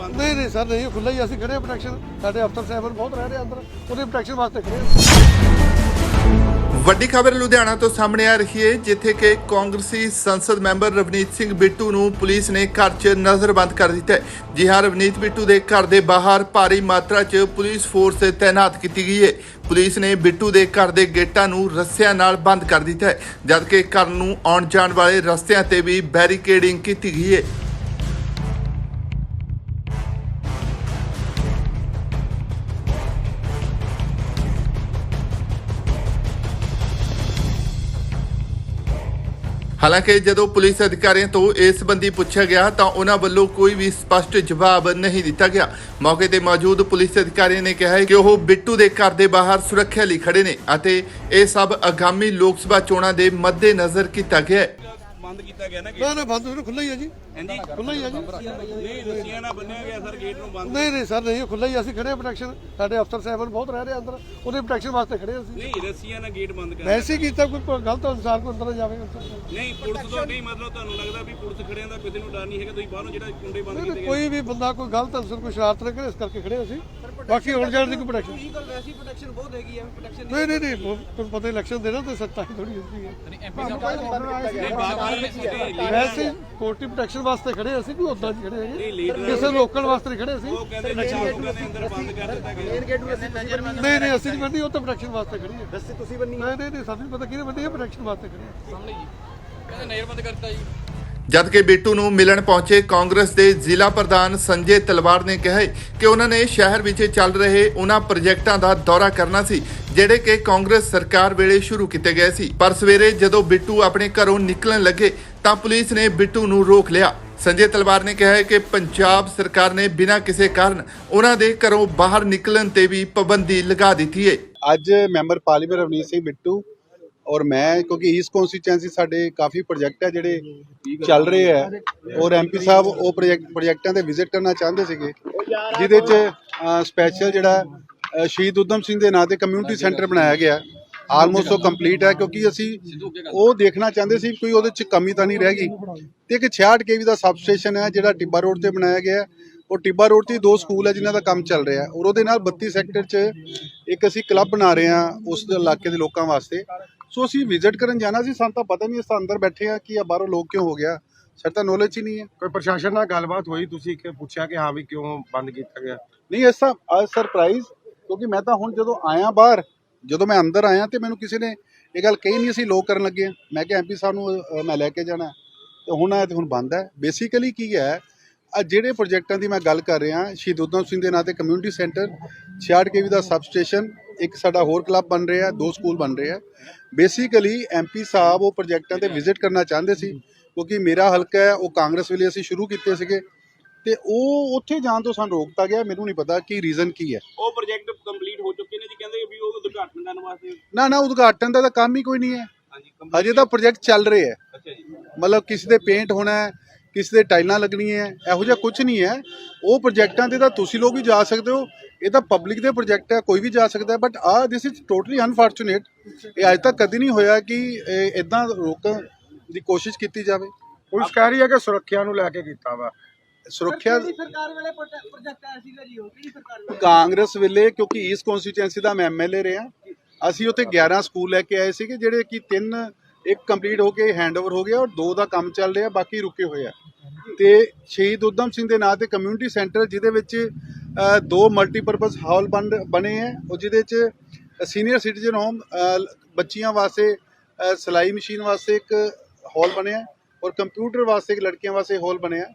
ਬੰਦ ਨਹੀਂ ਨਹੀਂ ਸਰ ਨਹੀਂ ਖੁੱਲਾ ਹੀ ਅਸੀਂ ਖੜੇ ਪ੍ਰੋਟੈਕਸ਼ਨ ਸਾਡੇ ਅਫਸਰ ਸਾਹਿਬਾਨ ਬਹੁਤ ਰਹਿ ਰਹੇ ਅੰਦਰ ਉਹਦੀ ਪ੍ਰੋਟੈਕਸ਼ਨ ਵਾਸਤੇ ਖੜੇ ਵੱਡੀ ਖਬਰ ਲੁਧਿਆਣਾ ਤੋਂ ਸਾਹਮਣੇ ਆ ਰਹੀ ਹੈ ਜਿੱਥੇ ਕਿ ਕਾਂਗਰਸੀ ਸੰਸਦ ਮੈਂਬਰ ਰਵਨੀਤ ਸਿੰਘ ਬਿੱਟੂ ਨੂੰ ਪੁਲਿਸ ਨੇ ਘਰ 'ਚ ਨਜ਼ਰਬੰਦ ਕਰ ਦਿੱਤਾ ਹੈ। ਜੀ ਹਾਂ ਰਵਨੀਤ ਬਿੱਟੂ ਦੇ ਘਰ ਦੇ ਬਾਹਰ ਭਾਰੀ ਮਾਤਰਾ 'ਚ ਪੁਲਿਸ ਫੋਰਸ ਤਾਇਨਾਤ ਕੀਤੀ ਗਈ ਹੈ। ਪੁਲਿਸ ਨੇ ਬਿੱਟੂ ਦੇ ਘਰ ਦੇ ਗੇਟਾਂ ਨੂੰ ਰੱਸਿਆਂ ਨਾਲ ਬੰਦ ਕਰ ਦਿੱਤਾ ਹੈ ਜਦਕਿ ਘਰ ਨੂੰ ਆਉਣ ਜਾਣ ਵਾਲੇ ਰਸਤਿਆਂ ਤੇ ਵੀ ਬੈਰੀਕੇਡਿੰਗ ਕੀਤੀ ਗਈ ਹੈ। ਹਾਲਾਂਕਿ ਜਦੋਂ ਪੁਲਿਸ ਅਧਿਕਾਰੀਆਂ ਤੋਂ ਇਸ ਸੰਬੰਧੀ ਪੁੱਛਿਆ ਗਿਆ ਤਾਂ ਉਹਨਾਂ ਵੱਲੋਂ ਕੋਈ ਵੀ ਸਪਸ਼ਟ ਜਵਾਬ ਨਹੀਂ ਦਿੱਤਾ ਗਿਆ। ਮੌਕੇ ਤੇ ਮੌਜੂਦ ਪੁਲਿਸ ਅਧਿਕਾਰੀਆਂ ਨੇ ਕਿਹਾ ਹੈ ਕਿ ਉਹ ਬਿੱਟੂ ਦੇ ਘਰ ਦੇ ਬਾਹਰ ਸੁਰੱਖਿਆ ਲਈ ਖੜੇ ਨੇ ਅਤੇ ਇਹ ਸਭ ਆਗਾਮੀ ਲੋਕ ਸਭਾ ਚੋਣਾਂ ਦੇ ਮੱਦੇਨਜ਼ਰ ਕੀਤਾ ਗਿਆ ਹੈ। ਬੰਦ ਕੀਤਾ ਗਿਆ ਨਾ ਗੇਟ ਨਾ ਨਾ ਬੰਦ ਨੂੰ ਖੁੱਲਾ ਹੀ ਹੈ ਜੀ। ਹਾਂਜੀ। ਖੁੱਲਾ ਹੀ ਹੈ ਜੀ। ਨਹੀਂ ਰੱਸੀਆਂ ਨਾਲ ਬੰਨਿਆ ਗਿਆ ਸਰ ਗੇਟ ਨੂੰ ਬੰਦ। ਨਹੀਂ ਨਹੀਂ ਸਰ ਨਹੀਂ ਖੁੱਲਾ ਹੀ ਅਸੀਂ ਖੜੇ ਪ੍ਰੋਟੈਕਸ਼ਨ ਸਾਡੇ ਅਫਸਰ ਸਾਹਿਬਾਨ ਬਹੁਤ ਰਹਿ ਰਹੇ ਅੰਦਰ। ਉਹਦੀ ਪ੍ਰੋਟੈਕਸ਼ਨ ਵਾਸਤੇ ਖੜੇ ਹਾਂ ਅਸੀਂ। ਨਹੀਂ ਰੱਸੀਆਂ ਨਾਲ ਗੇਟ ਬੰਦ ਕਰ ਵੈਸੇ ਹੀ ਕੀਤਾ ਕੋਈ ਗਲਤ ਇਨਸਾਨ ਕੋਈ ਅੰਦਰ ਨਾ ਜਾਵੇ। ਨਹੀਂ ਪੁਲਿਸ ਤੋਂ ਨਹੀਂ ਮਤਲਬ ਤੁਹਾਨੂੰ ਲੱਗਦਾ ਵੀ ਪੁਲਿਸ ਖੜਿਆਂ ਦਾ ਕਿਸੇ ਨੂੰ ਡਰ ਨਹੀਂ ਹੈਗਾ ਤੁਸੀਂ ਬਾਹਰੋਂ ਜਿਹੜਾ ਕੁੰਡੇ ਬੰਦ ਕੀਤੇ ਗਏ ਕੋਈ ਵੀ ਬੰਦਾ ਕੋਈ ਗਲਤ ਅਨਸਰ ਕੋਈ ਸ਼ਰਾਰਤ ਨਾ ਕਰੇ ਇਸ ਕਰਕੇ ਖੜੇ ਹਾਂ ਅਸੀਂ। ਬਾਕੀ ਹੁਣ ਜਾਣ ਦੀ ਕੋਈ ਪ੍ਰੋਟੈਕਸ਼ਨ ਫਿਜ਼ੀਕਲ ਵੈਸੀ ਪ੍ਰੋਟੈਕਸ਼ਨ ਬਹੁਤ ਹੈਗੀ ਹੈ ਪ੍ਰੋਟੈਕਸ਼ਨ ਨਹੀਂ ਨਹੀਂ ਨਹੀਂ ਤੁਹਾਨੂੰ ਪਤਾ ਇਲੈਕਸ਼ਨ ਦੇਣਾ ਤੇ ਸੱਤਾ ਹੀ ਥੋੜੀ ਹੁੰਦੀ ਹੈ ਨਹੀਂ ਬਾਕੀ ਜਿਹੜੇ ਵੈਸੇ ਹੀ ਕੋਰਟੀ ਪ੍ਰੋਟੈਕਸ਼ਨ ਵਾਸਤੇ ਖੜੇ ਅਸੀਂ ਕੋਈ ਉਦਾਂ ਖੜੇ ਹੈਗੇ। ਕਿਸੇ ਲੋਕਲ ਵਾਸਤੇ ਨਹੀਂ ਖੜੇ ਅਸੀਂ। ਕਹਿੰਦੇ ਕਰ ਨੂੰ ਨਹੀਂ ਨਹੀਂ ਅਸੀਂ ਨਹੀਂ ਬੰਦੀ ਉਹ ਤਾਂ ਪ੍ਰੋਟੈਕਸ਼ਨ ਵਾਸਤੇ ਖੜੀ ਹੈ ਦੱਸੇ ਤੁਸੀਂ ਬੰਨੀ ਨਹੀਂ ਨਹੀਂ ਨਹੀਂ ਸਾਨੂੰ ਪਤਾ ਕਿਹਨੇ ਬੰਦੀ ਹੈ ਪ੍ਰੋਟੈਕਸ਼ਨ ਵਾਸਤੇ ਖੜੀ ਹੈ ਜਦਕਿ ਬਿੱਟੂ ਨੂੰ ਮਿਲਣ ਪਹੁੰਚੇ ਕਾਂਗਰਸ ਦੇ ਜ਼ਿਲ੍ਹਾ ਪ੍ਰਧਾਨ ਸੰਜੇ ਤਲਵਾਰ ਨੇ ਕਿਹਾ ਕਿ ਉਹਨਾਂ ਨੇ ਸ਼ਹਿਰ ਵਿੱਚ ਚੱਲ ਰਹੇ ਉਹਨਾਂ ਪ੍ਰੋਜੈਕਟਾਂ ਦਾ ਦੌਰਾ ਕਰਨਾ ਸੀ, ਜਿਹੜੇ ਕਿ ਕਾਂਗਰਸ ਸਰਕਾਰ ਵੇਲੇ ਸ਼ੁਰੂ ਕੀਤੇ ਗਏ ਸੀ। ਪਰ ਸਵੇਰੇ ਜਦੋਂ ਬਿੱਟੂ ਆਪਣੇ ਘਰੋਂ ਨਿਕਲਣ ਲੱਗੇ, ਤਾਂ ਪੁਲਿਸ ਨੇ ਬਿੱਟੂ ਨੂੰ ਰੋਕ ਲਿਆ। ਸੰਜੇ ਤਲਵਾਰ ਨੇ ਕਿਹਾ ਹੈ ਕਿ ਪੰਜਾਬ ਸਰਕਾਰ ਨੇ ਬਿਨਾਂ ਕਿਸੇ ਕਾਰਨ ਉਹਨਾਂ ਦੇ ਘਰੋਂ ਬਾਹਰ ਨਿਕਲਣ ਤੇ ਵੀ ਪਾਬੰਦੀ ਲਗਾ ਦਿੱਤੀ ਹੈ ਅੱਜ ਮੈਂਬਰ ਪਾਰਲੀਮੈਂਟ ਰਵਨੀਤ ਸਿੰਘ ਬਿੱਟੂ ਔਰ ਮੈਂ ਕਿਉਂਕਿ ਈਸਟ ਕਨਸਟੀਚੁਐਂਸੀ ਸਾਡੇ ਕਾਫੀ ਪ੍ਰੋਜੈਕਟ ਹੈ ਜਿਹੜੇ ਚੱਲ ਰਹੇ ਆ। ਔਰ ਐਮਪੀ ਸਾਹਿਬ ਉਹ ਪ੍ਰੋਜੈਕਟ ਪ੍ਰੋਜੈਕਟਾਂ ਤੇ ਵਿਜ਼ਿਟ ਕਰਨਾ ਚਾਹੁੰਦੇ ਸੀਗੇ। ਜਿਹਦੇ ਚ ਸਪੈਸ਼ਲ ਜਿਹੜਾ ਸ਼ਹੀਦ ਉਦਮ ਸਿੰਘ ਦੇ ਨਾਂ ਤੇ ਕਮਿਊਨਿਟੀ ਸੈਂਟਰ ਬਣਾਇਆ ਗਿਆ। ਆਲਮੋਸਟ ਉਹ ਕੰਪਲੀਟ ਹੈ ਕਿਉਂਕਿ ਅਸੀਂ ਉਹ ਦੇਖਣਾ ਚਾਹੁੰਦੇ ਸੀ ਕੋਈ ਉਹਦੇ ਚ ਕਮੀ ਤਾਂ ਨਹੀਂ ਰਹਿ ਗਈ। ਤੇ ਇੱਕ 66 ਕੇਵੀ ਦਾ ਸਬ ਸਟੇਸ਼ਨ ਹੈ ਜਿਹੜਾ ਟਿੱਬਾ ਰੋਡ ਤੇ ਬਣਾਇਆ ਗਿਆ। ਹੈ। ਉਹ ਟਿੱਬਾ ਰੋਡ ਤੇ ਦੋ ਸਕੂਲ ਹੈ ਜਿਨ੍ਹਾਂ ਦਾ ਕੰਮ ਚੱਲ ਰਿਹਾ। ਹੈ ਔਰ ਉਹਦੇ ਨਾਲ 32 ਸੈਕਟਰ 'ਚ ਇੱਕ ਅਸੀਂ ਕਲੱਬ ਬਣਾ ਰਹੇ ਹਾਂ ਉਸ ਇਲਾਕੇ ਦੇ ਲੋਕਾਂ ਵਾਸਤੇ। ਸੋ ਅਸੀਂ ਵਿਜ਼ਿਟ ਕਰਨ ਜਾਣਾ ਸੀ ਸਾਨੂੰ ਤਾਂ ਪਤਾ ਨਹੀਂ ਅਸੀਂ ਤਾਂ ਅੰਦਰ ਬੈਠੇ ਆ ਕਿ ਆ ਬਾਹਰੋਂ ਲੋਕ ਕਿਉਂ ਹੋ ਗਿਆ ਸਾਡੇ ਤਾਂ ਨੌਲੇਜ ਹੀ ਨਹੀਂ ਹੈ ਕੋਈ ਪ੍ਰਸ਼ਾਸਨ ਨਾਲ ਗੱਲਬਾਤ ਹੋਈ ਤੁਸੀਂ ਕਿ ਪੁੱਛਿਆ ਕਿ ਹਾਂ ਵੀ ਕਿਉਂ ਬੰਦ ਕੀਤਾ ਗਿਆ ਨਹੀਂ ਐਸਾ ਆ ਸਰਪ੍ਰਾਈਜ਼ ਕਿਉਂਕਿ ਮੈਂ ਤਾਂ ਹੁਣ ਜਦੋਂ ਆਇਆ ਬਾਹਰ ਜਦੋਂ ਮੈਂ ਅੰਦਰ ਆਇਆ ਤੇ ਮੈਨੂੰ ਕਿਸੇ ਨੇ ਇਹ ਗੱਲ ਕਹੀ ਨਹੀਂ ਅਸੀਂ ਲੋਕ ਕਰਨ ਲੱਗੇ। ਮੈਂ ਕਿਹਾ ਐਮਪੀ ਸਾਹਿਬ ਨੂੰ ਮੈਂ ਲੈ ਕੇ ਜਾਣਾ। ਤੇ ਹੁਣ ਆਇਆ ਤੇ ਹੁਣ ਬੰਦ ਹੈ ਬੇਸਿਕਲੀ ਕੀ ਹੈ ਆ ਜਿਹੜੇ ਪ੍ਰੋਜੈਕਟਾਂ ਦੀ ਮੈਂ ਗੱਲ ਕਰ ਰਿਹਾ ਸ਼ਹੀਦ ਉਦਮ ਸਿੰਘ ਦੇ ਨਾਂ ਤੇ ਕਮਿਊਨਿਟੀ ਸੈਂਟਰ 66 ਕੇਵੀ ਦਾ ਸਬ ਸਟੇਸ਼ਨ ਇੱਕ ਸਾਡਾ ਹੋਰ ਕਲੱਬ ਬਣ ਰਿਹਾ ਦੋ ਸਕੂਲ ਬਣ ਰਹੇ ਆ। ਬੇਸਿਕਲੀ ਐਮਪੀ ਸਾਹਿਬ ਉਹ ਪ੍ਰੋਜੈਕਟਾਂ ਤੇ ਵਿਜ਼ਿਟ ਕਰਨਾ ਚਾਹੁੰਦੇ ਸੀ ਕਿਉਂਕਿ ਮੇਰਾ ਹਲਕਾ ਹੈ ਉਹ ਕਾਂਗਰਸ ਵੇਲੇ ਅਸੀਂ ਸ਼ੁਰੂ ਕੀਤੇ ਸੀਗੇ। ਤੇ ਉਹ ਉੱਥੇ ਜਾਣ ਤੋਂ ਸਾਨੂੰ ਰੋਕਤਾ ਗਿਆ ਮੈਨੂੰ ਨਹੀਂ ਪਤਾ ਕੀ ਰੀਜ਼ਨ ਕੀ ਹੈ। ਉਹ ਪ੍ਰੋਜੈਕਟ ਕੰਪਲੀਟ ਹੋ ਚੁੱਕੇ ਨੇ ਜੀ ਕਹਿੰਦੇ ਵੀ ਉਹ ਉਦਘਾਟਨ ਕਰਨ ਵਾਸਤੇ। ਨਾ ਨਾ ਉਦਘਾਟਨ ਦਾ ਤਾਂ ਕੰਮ ਹੀ ਕੋਈ ਨਹੀਂ ਹੈ। ਹਾਂਜੀ ਅਜੇ ਤਾਂ ਪ੍ਰੋਜੈਕਟ ਚੱਲ ਰਹੇ ਹੈ। ਮਤਲਬ ਕਿਸੇ ਦੇ ਪੇਂਟ ਹੋਣਾ ਹੈ ਕਿਸੇ ਦੇ ਟਾਈਲਾਂ ਲੱਗਣੀਆਂ ਇਹੋ ਜਿਹਾ ਕੁਝ ਨਹੀਂ ਹੈ। ਉਹ ਪ੍ਰੋਜੈਕਟਾਂ ਤੇ ਤਾਂ ਤੁਸੀਂ ਲੋਕ ਵੀ ਜਾ ਸਕਦੇ ਹੋ ਇਹ ਤਾਂ ਪਬਲਿਕ ਦੇ ਪ੍ਰੋਜੈਕਟ ਹੈ ਕੋਈ ਵੀ ਜਾ ਸਕਦਾ ਹੈ ਬਟ ਆ ਦਿਸ ਇਜ਼ ਟੋਟਲੀ ਅਨਫੋਰਚੂਨੇਟ ਇਹ ਅੱਜ ਤੱਕ ਕਦੀ ਨਹੀਂ ਹੋਇਆ ਕਿ ਇਦਾਂ ਰੋਕਣ ਦੀ ਕੋਸ਼ਿਸ਼ ਕੀਤੀ ਜਾਵੇ। ਪੁਲਿਸ ਕਹਿ ਰਹੀ ਹੈ ਕਿ ਸੁਰੱਖਿਆ ਨੂੰ ਲੈ ਕੇ ਕੀਤਾ ਵਾ। ਸੁਰੱਖਿਆ ਸਰਕਾਰ ਵੇਲੇ ਪ੍ਰੋਜੈਕਟ ਆਇਆ ਸੀਗਾ ਜੀ ਉਹ? ਕਿਹੜੀ ਸਰਕਾਰ ਵੇਲੇ? ਕਾਂਗਰਸ ਵੇਲੇ ਕਿਉਂਕਿ ਈਸਟ ਕਨਸਟੀਚੁਐਂਸੀ ਦਾ ਮੈਂ ਐਮਐਲਏ ਰਿਹਾ। ਅਸੀਂ ਉੱਥੇ 11 ਸਕੂਲ ਲੈ ਕੇ ਆਏ ਸੀਗੇ ਜਿਹੜੇ ਕਿ ਤਿੰਨ ਇੱਕ ਕੰਪਲੀਟ ਹੋ ਕੇ ਹੈਂਡਓਵਰ ਹੋ ਗਿਆ ਔਰ ਦੋ ਦਾ ਕੰਮ ਚੱਲ ਰਿਹਾ ਬਾਕੀ ਰੁਕੇ ਹੋਏ ਆ। ਤੇ ਸ਼ਹੀਦ ਉਦਮ ਸਿੰਘ ਦੇ ਨਾਂ ਤੇ ਕਮਿਊਨਿਟੀ ਸੈਂਟਰ ਜਿਹਦੇ ਵਿੱਚ ਦੋ ਮਲਟੀਪਰਪਸ ਹਾਲ ਬਣ ਬਣੇ ਹੈ ਉਹ ਜਿਹਦੇ ਚ ਸੀਨੀਅਰ ਸਿਟੀਜ਼ਨ ਹੋਮ ਬੱਚੀਆਂ ਵਾਸਤੇ ਸਿਲਾਈ ਮਸ਼ੀਨ ਵਾਸਤੇ ਇੱਕ ਹਾਲ ਬਣਿਆ ਔਰ ਕੰਪਿਊਟਰ ਵਾਸਤੇ ਇੱਕ ਲੜਕੀਆਂ ਵਾਸਤੇ ਹਾਲ ਬਣਿਆ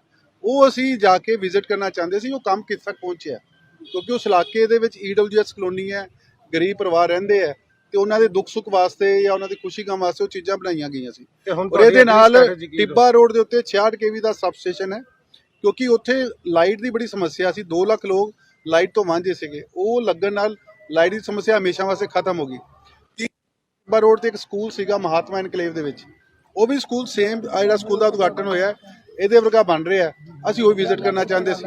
ਉਹ ਅਸੀਂ ਜਾ ਕੇ ਵਿਜ਼ਿਟ ਕਰਨਾ ਚਾਹੁੰਦੇ ਸੀ ਉਹ ਕੰਮ ਕਿੱਥੇ ਤੱਕ ਪਹੁੰਚਿਆ ਕਿਉਂਕਿ ਉਸ ਇਲਾਕੇ ਦੇ ਵਿੱਚ ਈਡਬਲਯੂਐਸ ਕਲੋਨੀ ਹੈ ਗਰੀਬ ਪਰਿਵਾਰ ਰਹਿੰਦੇ ਆ ਤੇ ਉਹਨਾਂ ਦੇ ਦੁੱਖ ਸੁੱਖ ਵਾਸਤੇ ਜਾਂ ਉਹਨਾਂ ਦੀ ਖੁਸ਼ੀ ਗਮ ਵਾਸਤੇ ਉਹ ਚੀਜ਼ਾਂ ਬਣਾਈਆਂ ਗਈਆਂ ਸੀ। ਤੇ ਹੁਣ ਔਰ ਇਹਦੇ ਨਾਲ ਟਿੱਬਾ ਰੋਡ ਦੇ ਉੱਤੇ 66 ਕੇਵੀ ਦਾ ਸਬ ਸਟੇਸ਼ਨ ਹੈ। ਕਿਉਂਕਿ ਉੱਥੇ ਲਾਈਟ ਦੀ ਬੜੀ ਸਮੱਸਿਆ ਸੀ 2 ਲੱਖ ਲੋਕ ਲਾਈਟ ਤੋਂ ਵਾਂਝੇ ਸੀਗੇ। ਉਹ ਲੱਗਣ ਨਾਲ ਲਾਈਟ ਦੀ ਸਮੱਸਿਆ ਹਮੇਸ਼ਾ ਵਾਸਤੇ ਖਤਮ ਹੋ ਗਈ। ਟਿੱਬਾ ਰੋਡ ਤੇ ਇੱਕ ਸਕੂਲ ਸੀਗਾ ਮਹਾਤਮਾ ਐਨਕਲੇਵ ਦੇ ਵਿੱਚ। ਉਹ ਵੀ ਸਕੂਲ ਸੇਮ ਜਿਹੜਾ ਸਕੂਲ ਦਾ ਉਦਘਾਟਨ ਹੋਇਆ, ਇਹਦੇ ਵਰਗਾ ਬਣ ਰਿਹਾ। ਅਸੀਂ ਉਹ ਵਿਜ਼ਿਟ ਕਰਨਾ ਚਾਹੁੰਦੇ ਸੀ।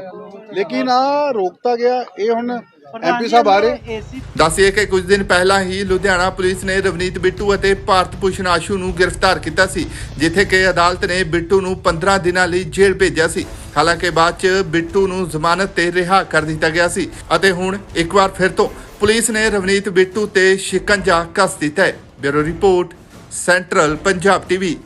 ਲੇਕਿਨ ਆ ਰੋਕਤਾ ਗਿਆ, ਇਹ ਹੁਣ ਐਮਪੀ ਸਾਹਿਬ ਆ ਰਹੇ? ਦੱਸਿਏ ਕਿ ਕੁਝ ਦਿਨ ਪਹਿਲਾਂ ਹੀ ਲੁਧਿਆਣਾ ਪੁਲਿਸ ਨੇ ਰਵਨੀਤ ਬਿੱਟੂ ਅਤੇ ਭਾਰਤ ਭੂਸ਼ਣ ਆਸ਼ੂ ਨੂੰ ਗ੍ਰਿਫਤਾਰ ਕੀਤਾ ਸੀ ਜਿੱਥੇ ਕਿ ਅਦਾਲਤ ਨੇ ਬਿੱਟੂ ਨੂੰ 15 ਦਿਨਾਂ ਲਈ ਜੇਲ੍ਹ ਭੇਜਿਆ ਸੀ। ਹਾਲਾਂਕਿ ਬਾਅਦ 'ਚ ਬਿੱਟੂ ਨੂੰ ਜ਼ਮਾਨਤ ਤੇ ਰਿਹਾ ਕਰ ਦਿੱਤਾ ਗਿਆ ਸੀ ਅਤੇ ਹੁਣ ਇੱਕ ਵਾਰ ਫਿਰ ਤੋਂ ਪੁਲਿਸ ਨੇ ਰਵਨੀਤ ਬਿੱਟੂ ਤੇ ਸ਼ਿਕੰਜਾ ਕੱਸ ਦਿੱਤਾ ਹੈ। Bureau report central Punjab TV.